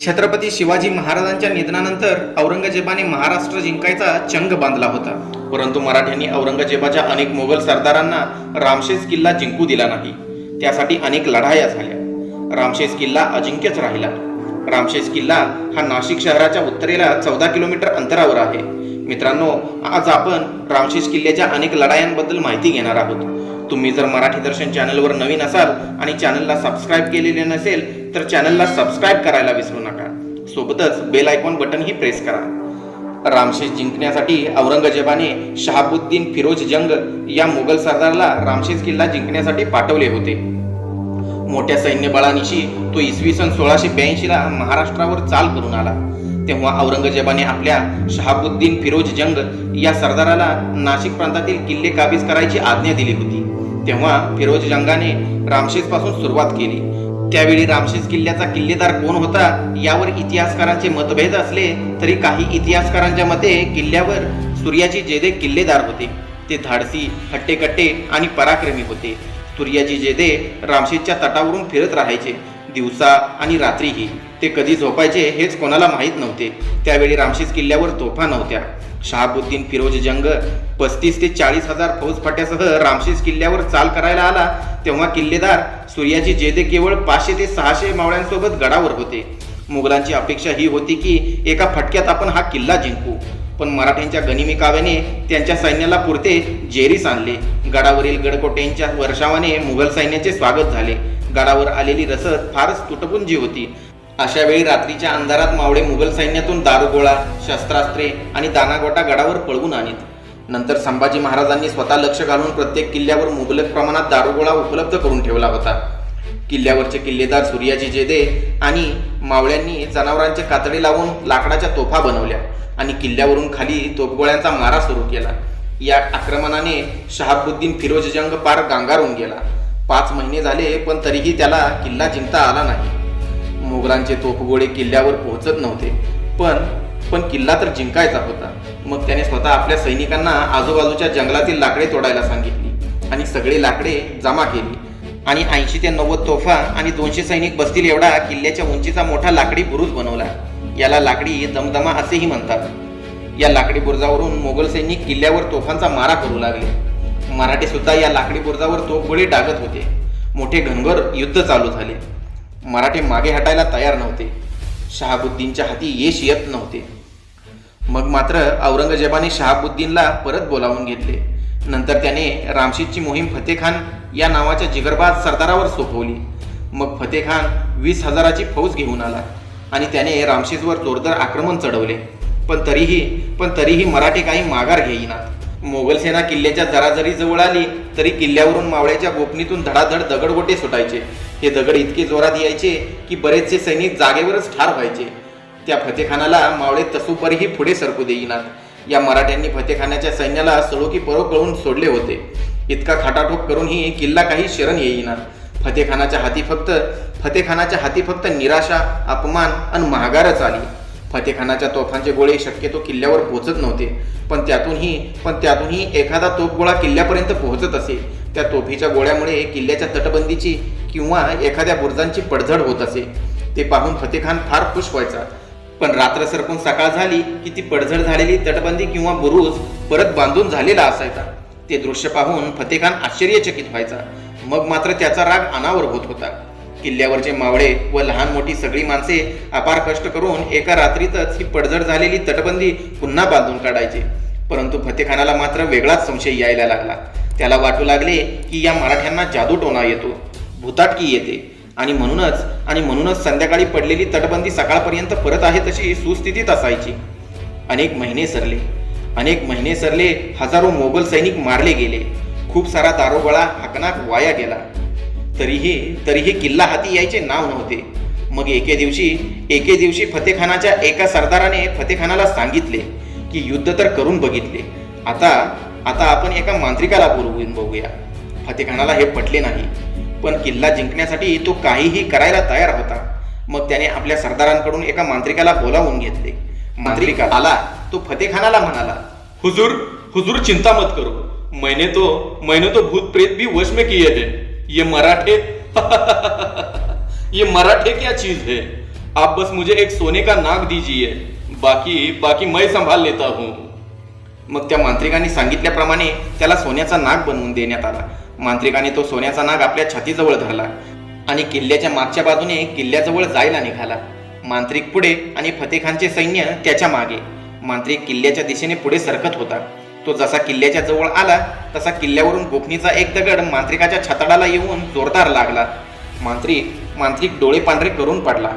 छत्रपती शिवाजी महाराजांच्या निधनानंतर औरंगजेबाने महाराष्ट्र जिंकायचा चंग बांधला होता. परंतु मराठ्यांनी औरंगजेबाच्या अनेक मोगल सरदारांना रामशेज किल्ला जिंकू दिला नाही. त्यासाठी अनेक लढाया झाल्या. रामशेज किल्ला अजिंक्यच राहिला. रामशेज किल्ला हा नाशिक शहराच्या उत्तरेला चौदा किलोमीटर अंतरावर आहे. मित्रांनो आज आपण रामशेज किल्ल्याच्या अनेक लढायांबद्दल माहिती घेणार आहोत. तुम्ही जर मराठी दर्शन चॅनलवर नवीन असाल आणि चॅनलला सबस्क्राईब केलेले नसेल तर चॅनलला सबस्क्राईब करायला विसरू नका. सोबतच बेल आयकॉन बटनही प्रेस करा. रामशेष जिंकण्यासाठी औरंगजेबाने शहाबुद्दीन फिरोज जंग या मुघल सरदारला रामशेष किल्ला जिंकण्यासाठी पाठवले होते. मोठ्या सैन्यबळानिशी तो इसवी सन सोळाशे ब्याऐंशीला महाराष्ट्रावर चाल करून आला. तेव्हा औरंगजेबाने आपल्या शहाबुद्दीन फिरोज जंग या सरदाराला नाशिक प्रांतातील किल्ले काबीज करायची आज्ञा दिली होती. तेव्हा फिरोज जंगाने रामशेजपासून सुरुवात केली. त्यावेळी रामशेज किल्ल्याचा किल्लेदार कोण होता यावर इतिहासकारांचे मतभेद असले तरी काही इतिहासकारांच्या मते किल्ल्यावर सूर्याची जेदे किल्लेदार होते. ते धाडसी हट्टेकट्टे आणि पराक्रमी होते. सूर्याजी जेदे रामशेजच्या तटावरून फिरत राहायचे. दिवसा आणि रात्रीही. ते कधी झोपायचे हेच कोणाला माहीत नव्हते. त्यावेळी रामशीस किल्ल्यावर तोफा नव्हत्या. शहाबुद्दीन फिरोज जंग पस्तीस ते चाळीस हजार फौजफाट्यासह रामशीस किल्ल्यावर चाल करायला आला. तेव्हा किल्लेदार सूर्याजी जेदे केवळ पाचशे ते सहाशे मावळ्यांसोबत गडावर होते. मुघलांची अपेक्षा ही होती की एका फटक्यात आपण हा किल्ला जिंकू. पण मराठ्यांच्या गनिमी काव्याने त्यांच्या सैन्याला पुरते जेरीस आणले. गडावरील गडकोटेंच्या वर्षावाने मुघल सैन्याचे स्वागत झाले. गडावर आलेली रसद फारच तुटपुंजी होती. अशा वेळी रात्रीच्या अंधारात मावळे मुघल सैन्यातून दारुगोळा शस्त्रास्त्रे आणि दानागोटा गडावर पळवून आणीत. नंतर संभाजी महाराजांनी स्वतः लक्ष घालून प्रत्येक किल्ल्यावर मुबलक प्रमाणात दारुगोळा उपलब्ध करून ठेवला होता. किल्ल्यावरचे किल्लेदार सूर्याजी जेदे आणि मावळ्यांनी जनावरांचे कातडे लावून लाकडाच्या तोफा बनवल्या आणि किल्ल्यावरून खाली तोफगोळ्यांचा मारा सुरू केला. या आक्रमणाने शहाबुद्दीन फिरोजजंग पार गांगारून गेला. पाच महिने झाले पण तरीही त्याला किल्ला जिंकता आला नाही. मोगलांचे तोफगोळे किल्ल्यावर पोहोचत नव्हते. पण पण किल्ला तर जिंकायचा होता. मग त्याने स्वतः आपल्या सैनिकांना आजूबाजूच्या जंगलातील लाकडे तोडायला सांगितली आणि सगळे लाकडे जमा केली. आणि ऐंशी ते नव्वद तोफा आणि दोनशे सैनिक बसतील एवढा किल्ल्याच्या उंचीचा मोठा लाकडी बुरुज बनवला. याला लाकडी दमदमा असेही म्हणतात. या लाकडी बुरुजावरून मोगल सैनिक किल्ल्यावर तोफांचा मारा करू लागले. मराठी सुद्धा या लाकडी बुरुजावर तोफगोळी डागत होते. मोठे घनघोर युद्ध चालू झाले. मराठे मागे हटायला तयार नव्हते. शहाबुद्दीनच्या हाती यश येत नव्हते. मग मात्र औरंगजेबाने शहाबुद्दीनला परत बोलावून घेतले. नंतर त्याने रामशेजची मोहीम फतेखान या नावाच्या जिगरबाज सरदारावर सोपवली. मग फतेखान वीस हजाराची फौज घेऊन आला आणि त्याने रामशेजवर जोरदार आक्रमण चढवले. पण तरीही पण तरीही मराठे काही माघार घेईनात मोगल सेना किल्ल्याच्या जरा जरी जवळ आली तरी किल्ल्यावरून मावळ्याच्या गोपनीतून धडाधड दगडगोटे सुटायचे. हे दगड इतके जोरात यायचे की बरेचसे सैनिक जागेवरच ठार व्हायचे. त्या फतेखानाला मावळे तसूपरीही पुढे सरकू देईनात. या मराठ्यांनी फतेखानाच्या सैन्याला सळोकी परो कळून सोडले होते. इतका खाटाठोक करूनही किल्ला काही शरण येईना फतेखानाच्या हाती फक्त फतेखानाच्या हाती फक्त निराशा अपमान आणि महागारच आली. फतेखानाच्या तोफांचे गोळे शक्यतो किल्ल्यावर पोहोचत नव्हते. पण त्यातूनही पण त्यातूनही एखादा तोफगोळा किल्ल्यापर्यंत पोहोचत असे. त्या तोफीच्या गोळ्यामुळे किल्ल्याच्या तटबंदीची किंवा एखाद्या बुरुजांची पडझड होत असे. ते पाहून फतेखान फार खुश व्हायचा. पण रात्र सरकून सकाळ झाली की ती पडझड झालेली तटबंदी किंवा बुरुज परत बांधून झालेला असायचा. ते दृश्य पाहून फतेखान आश्चर्यचकित व्हायचा. मग मात्र त्याचा राग अनावर होत होता. किल्ल्यावरचे मावळे व लहान मोठी सगळी माणसे अपार कष्ट करून एका रात्रीतच ही पडझड झालेली तटबंदी पुन्हा बांधून काढायचे. परंतु फतेखानाला मात्र वेगळाच संशय यायला लागला. त्याला वाटू लागले की या मराठ्यांना जादूटोणा येतो भूताटकी येते आणि म्हणूनच आणि म्हणूनच संध्याकाळी पडलेली तटबंदी सकाळपर्यंत परत आहे तशी सुस्थितीत असायची. अनेक महिने सरले. अनेक महिने सरले हजारो मोगल सैनिक मारले गेले. खूप सारा दारोगोळा हाकनाक वाया गेला. तरीही तरीही किल्ला हाती यायचे नाव नव्हते. मग एके दिवशी एके दिवशी फतेखानाच्या एका सरदाराने फतेखानाला सांगितले की युद्ध तर करून बघितले. आता आता आपण एका मांत्रिकाला बोलवून बघूया. फतेखानाला हे पटले नाही. पण किल्ला जिंकण्यासाठी तो काहीही करायला तयार होता. मग त्याने आपल्या सरदारांकडून एका मांत्रिकाला बोलावून घेतले. मांत्रिका आला. तो फतेखानाला म्हणाला हुजूर हुजूर चिंता मत करो. मैंने तो मैंने तो भूत प्रेत भी वश में किए थे. ये मराठे ये मराठे क्या चीज है? आप बस मुझे एक सोने का नाग दीजिए। बाकी बाकी मैं संभाल लेता हूँ। मग त्या मांत्रिकांनी सांगितल्याप्रमाणे त्याला सोन्याचा नाग बनवून देण्यात आला. मांत्रिकाने तो सोन्याचा नाग आपल्या छातीजवळ धरला आणि किल्ल्याच्या मागच्या बाजूने किल्ल्याजवळ जायला निघाला. मांत्रिक पुढे आणि फतेखानचे सैन्य त्याच्यामागे. मांत्रिक किल्ल्याच्या दिशेने पुढे सरकत होता. तो जसा किल्ल्याच्या जवळ आला तसा किल्ल्यावरून गोफणीचा एक दगड मांत्रिकाच्या छातडाला येऊन जोरदार लागला. मांत्रिक मांत्रिक डोळे पांढरे करून पडला.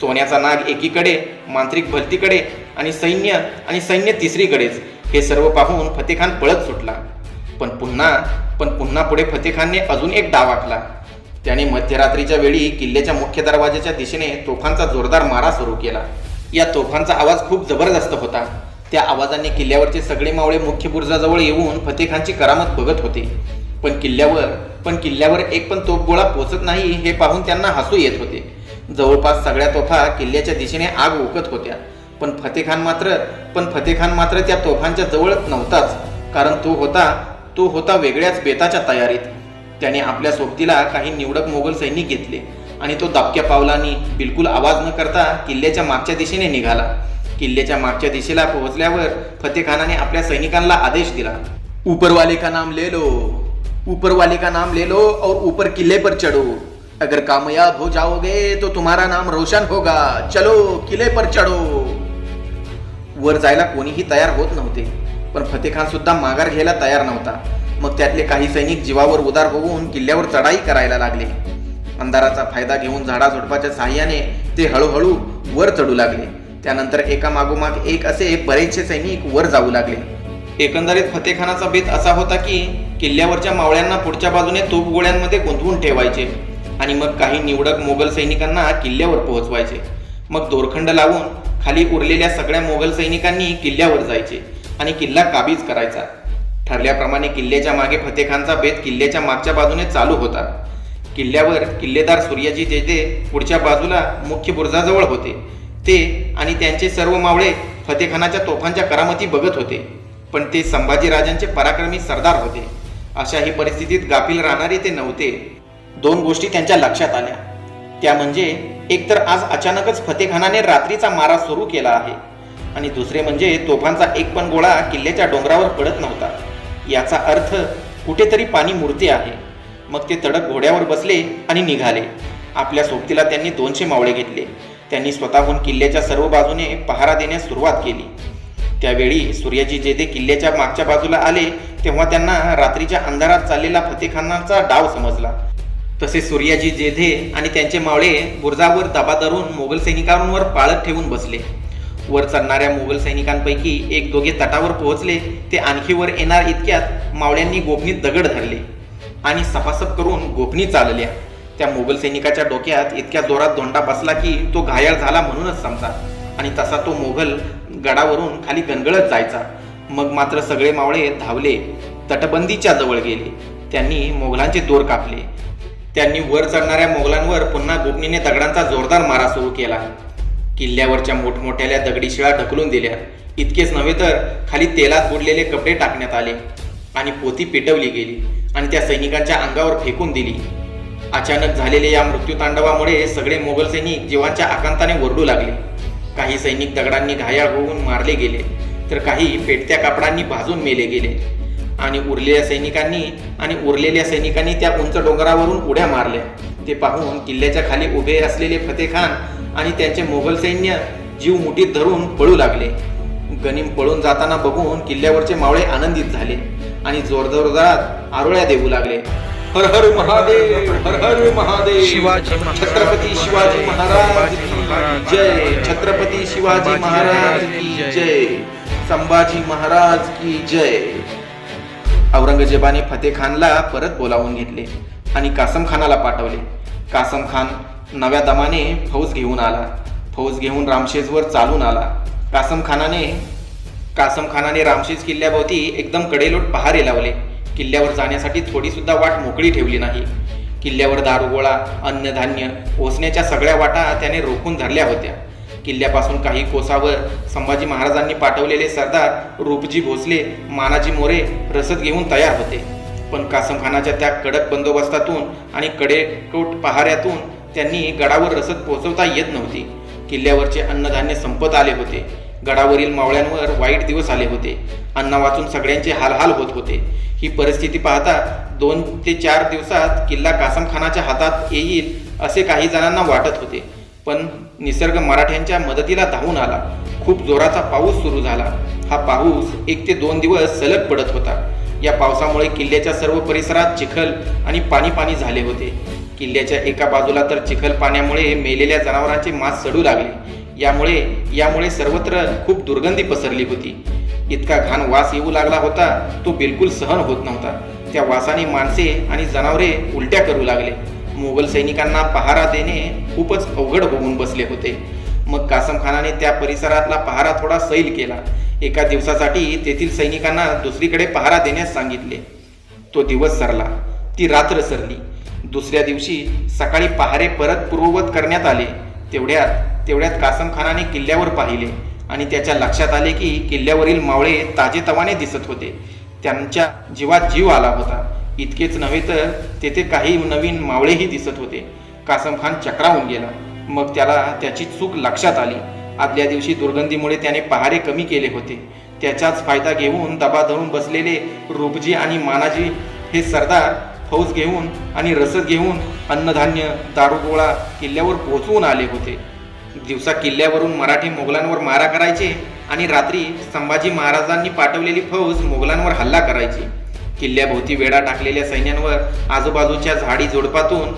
सोन्याचा नाग एकीकडे मांत्रिक भलतीकडे आणि सैन्य आणि सैन्य तिसरीकडेच. हे सर्व पाहून फतेखान पळत सुटला. पण पुन्हा पण पुन्हा पुढे फतेखानने अजून एक डाव आखला. त्याने मध्यरात्रीच्या वेळी किल्ल्याच्या मुख्य दरवाजाच्या दिशेने तोफांचा जोरदार मारा सुरू केला. या तोफांचा आवाज खूप जबरदस्त होता. त्या आवाजाने किल्ल्यावरचे सगळे मावळे मुख्य बुरुजाजवळ येऊन फतेखानची करामत बघत होते. पण किल्ल्यावर पण किल्ल्यावर एक पण तोफगोळा पोचत नाही हे पाहून त्यांना हसू येत होते. जवळपास सगळ्या तोफा किल्ल्याच्या दिशेने आग ओकत होत्या. पण फतेखान मात्र पण फतेखान मात्र त्या तोफांच्या जवळ नव्हताच कारण तो होता तो होता वेगळ्याच बेताच्या तयारीत. त्याने आपल्या सोबतीला काही निवडक मोगल सैनिक घेतले आणि तो दाबक्या पावलांनी बिलकुल आवाज न करता किल्ल्याच्या मागच्या दिशेने निघाला. किल्ल्याच्या मागच्या दिशेला पोहोचल्यावर फतेखानाने आपल्या सैनिकांना आदेश दिला. ऊपर वाले का नाम ले लो ऊपर वाले का नाम ले लो और ऊपर किले पर चढ़ो। अगर कामयाब हो जाओगे तो तुम्हारा नाम रोशन होगा। चलो किले पर चढ़ो। वर जायला कोणीही तयार होत नव्हते पण फतेखान सुद्धा माघार घ्यायला तयार नव्हता. मग त्यातले काही सैनिक जीवावर उदार होऊन किल्ल्यावर चढाई करायला लागले. अंधाराचा फायदा घेऊन झाडाझुडपाच्या साह्याने ते हळूहळू वर चढू लागले. त्यानंतर एका मागोमाग एक असे बरेचसे सैनिक वर जाऊ लागले. एकंदरीत फतेखानाचा बेत असा होता की किल्ल्यावरच्या मावळ्यांना पुढच्या बाजूने तोप गोळ्यांमध्ये गुंतवून ठेवायचे आणि मग काही निवडक मोगल सैनिकांना किल्ल्यावर पोहोचवायचे. मग दोरखंड लावून खाली उरलेल्या सगळ्या मोगल सैनिकांनी किल्ल्यावर जायचे आणि किल्ला काबीज करायचा. ठरल्याप्रमाणे किल्ल्याच्या मागे फतेखानचा बेत किल्ल्याच्या मागच्या बाजूने चालू होता. किल्ल्यावर किल्लेदार सूर्याजी जेजे पुढच्या बाजूला मुख्य बुर्जाजवळ होते. ते आणि त्यांचे सर्व मावळे फतेखानाच्या तोफांच्या करामती बघत होते. पण ते संभाजीराजांचे पराक्रमी सरदार होते. अशा ही परिस्थितीत गाफील राहणारे ते नव्हते. दोन गोष्टी त्यांच्या लक्षात आल्या. त्या म्हणजे एकतर आज अचानकच फतेखानाने रात्रीचा मारा सुरू केला आहे आणि दुसरे म्हणजे तोफांचा एक पण गोळा किल्ल्याच्या डोंगरावर पडत नव्हता. याचा अर्थ कुठेतरी पाणी मुरते आहे. मग ते तडक घोड्यावर बसले आणि निघाले. आपल्या सोबतीला त्यांनी दोनशे मावळे घेतले. त्यांनी स्वतःहून किल्ल्याच्या सर्व बाजूने पहारा देण्यास सुरुवात केली. त्यावेळी सूर्याजी जेदे किल्ल्याच्या मागच्या बाजूला आले तेव्हा त्यांना रात्रीच्या अंधारात चाललेला फतेखानाचा डाव समजला. तसे सूर्याजी जेधे आणि त्यांचे मावळे बुर्जावर दबा धरून मोगल सैनिकांवर पाळत ठेवून बसले. वर चढणाऱ्या मोगल सैनिकांपैकी एक दोघे तटावर पोहोचले. ते आणखी वर येणार इतक्यात मावळ्यांनी गोपनीत दगड धरले आणि सपासप करून गोपनी चालल्या. त्या मोगल सैनिकाच्या डोक्यात इतक्या जोरात धोंडा बसला की तो घायाळ झाला म्हणूनच समजा. आणि तसा तो मोगल गडावरून खाली गणगळत जायचा. मग मात्र सगळे मावळे धावले तटबंदीच्या जवळ गेले. त्यांनी मोगलांचे दोर कापले. त्यांनी वर चढणाऱ्या मोगलांवर पुन्हा गोपनीने दगडांचा जोरदार मारा सुरू केला. किल्ल्यावरच्या मोठमोठ्याल्या दगडी शिळा ढकलून दिल्या. इतकेच नव्हे तर खाली तेलात बुडलेले कपडे टाकण्यात आले. आणि पोती पेटवली गेली. आणि त्या सैनिकांच्या अंगावर फेकून दिली. अचानक झालेल्या या मृत्यूतांडवामुळे सगळे मोगल सैनिक जीवांच्या आकांताने ओरडू लागले. काही सैनिक दगडांनी घायाळ होऊन मारले गेले तर काही पेटत्या कापडांनी भाजून मेले गेले. आणि उरलेल्या सैनिकांनी आणि उरलेल्या सैनिकांनी त्या उंच डोंगरावरून उड्या मारल्या. ते पाहून किल्ल्याच्या खाली उभे असलेले फतेखान आणि त्यांचे मोगल सैन्य जीव मुठीत धरून पळू लागले. गनिम पळून जाताना बघून किल्ल्यावरचे मावळे आनंदित झाले आणि जोरजोरदारात आरोळ्या देऊ लागले. हर हर महादेव हर हर महादेव। शिवाजी छत्रपती शिवाजी महाराज की जय। छत्रपती शिवाजी महाराज की जय। संभाजी महाराज की जय। औरंगजेबाने फतेखानला परत बोलावून घेतले आणि कासम खानाला पाठवले. कासम खान नव्या दमाने फौज घेऊन आला. फौज घेऊन रामशेजवर चालून आला. कासम खानाने कासम खानाने रामशेज किल्ल्याभोवती एकदम कडेलोट पहारे लावले. किल्ल्यावर जाण्यासाठी थोडीसुद्धा वाट मोकळी ठेवली नाही. किल्ल्यावर दारुगोळा अन्नधान्य पोचण्याच्या सगळ्या वाटा त्याने रोखून धरल्या होत्या. किल्ल्यापासून काही कोसावर संभाजी महाराजांनी पाठवलेले सरदार रूपजी भोसले मानाजी मोरे रसद घेऊन तयार होते. पण कासमखानाच्या त्या कडक बंदोबस्तातून आणि कडेकोट पहाऱ्यातून त्यांनी गडावर रसद पोहोचवता येत नव्हती. किल्ल्यावरचे अन्नधान्य संपत आले होते. गडावरील मावळ्यांवर वाईट दिवस आले होते. अन्न वाचून सगळ्यांचे हालहाल होत होते. ही परिस्थिती पाहता दोन ते चार दिवसात किल्ला कासमखानाच्या हातात येईल असे काही जणांना वाटत होते. पण निसर्ग मराठ्यांच्या मदतीला धावून आला. खूप जोराचा पाऊस सुरू झाला. हा पाऊस एक ते दोन दिवस सलग पडत होता. या पावसामुळे किल्ल्याच्या सर्व परिसरात चिखल आणि पाणी पाणी झाले होते. किल्ल्याच्या एका बाजूला तर चिखल पाण्यामुळे मेलेल्या जनावरांचे मांस सडू लागले. यामुळे यामुळे सर्वत्र खूप दुर्गंधी पसरली होती. इतका घाण वास येऊ लागला होता तो बिलकुल सहन होत नव्हता. त्या वासाने माणसे आणि जनावरे उलट्या करू लागले. मोगल सैनिकांना पहारा देणे खूपच अवघड होऊन बसले होते. मग कासम खानाने त्या परिसरातला पहारा थोडा सैल केला. एका दिवसासाठी तेथील सैनिकांना दुसरीकडे पहारा देण्यास सांगितले. तो दिवस सरला. ती रात्र सरली. दुसऱ्या दिवशी सकाळी पहारे परत पूर्ववत करण्यात आले. तेवढ्यात तेवढ्यात कासम खानाने किल्ल्यावर पाहिले आणि त्याच्या लक्षात आले की किल्ल्यावरील मावळे ताजेतवाने दिसत होते. त्यांच्या जीवात जीव आला होता. इतकेच नव्हे तर तेथे काही नवीन मावळेही दिसत होते. कासम खान चक्रावून गेला. मग त्याला त्याची चूक लक्षात आली. आदल्या दिवशी दुर्गंधीमुळे त्याने पहारे कमी केले होते. त्याचाच फायदा घेऊन दबा धरून बसलेले रूपजी आणि मानाजी हे सरदार फौज घेऊन आणि रसद घेऊन अन्नधान्य दारुगोळा किल्ल्यावर पोहोचवून आले होते. दिवसा किल्ल्यावरून मराठी मोगलांवर मारा करायचे आणि रात्री संभाजी महाराजांनी पाठवलेली फौज मोगलांवर हल्ला करायची. किल्ल्याभोवती वेढा टाकलेल्या सैन्यांवर आजूबाजूच्या झाडी झोडपातून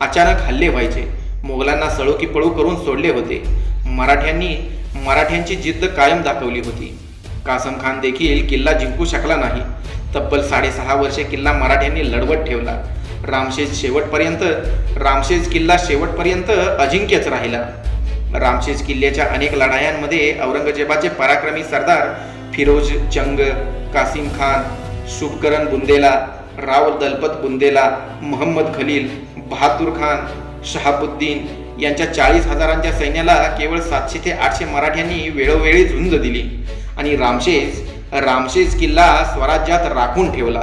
अचानक हल्ले व्हायचे. मोगलांना सळोकी पळू करून सोडले होते. मराठ्यांनी मराठ्यांची जिद्द कायम दाखवली होती. कासम खान देखील किल्ला जिंकू शकला नाही. तब्बल साडेसहा वर्षे किल्ला मराठ्यांनी लढवत ठेवला. रामशेज शेवटपर्यंत रामशेज किल्ला शेवटपर्यंत अजिंक्यच राहिला. रामशेज किल्ल्याच्या अनेक लढायांमध्ये औरंगजेबाचे पराक्रमी सरदार फिरोज चंग कासिम खान शुभकरण बुंदेला राव दलपत बुंदेला मोहम्मद खलील बहादूर खान शहाबुद्दीन यांच्या चाळीस हजारांच्या सैन्याला केवळ सातशे ते आठशे मराठ्यांनी वेळोवेळी झुंज दिली आणि रामशेज रामशेज किल्ला स्वराज्यात राखून ठेवला.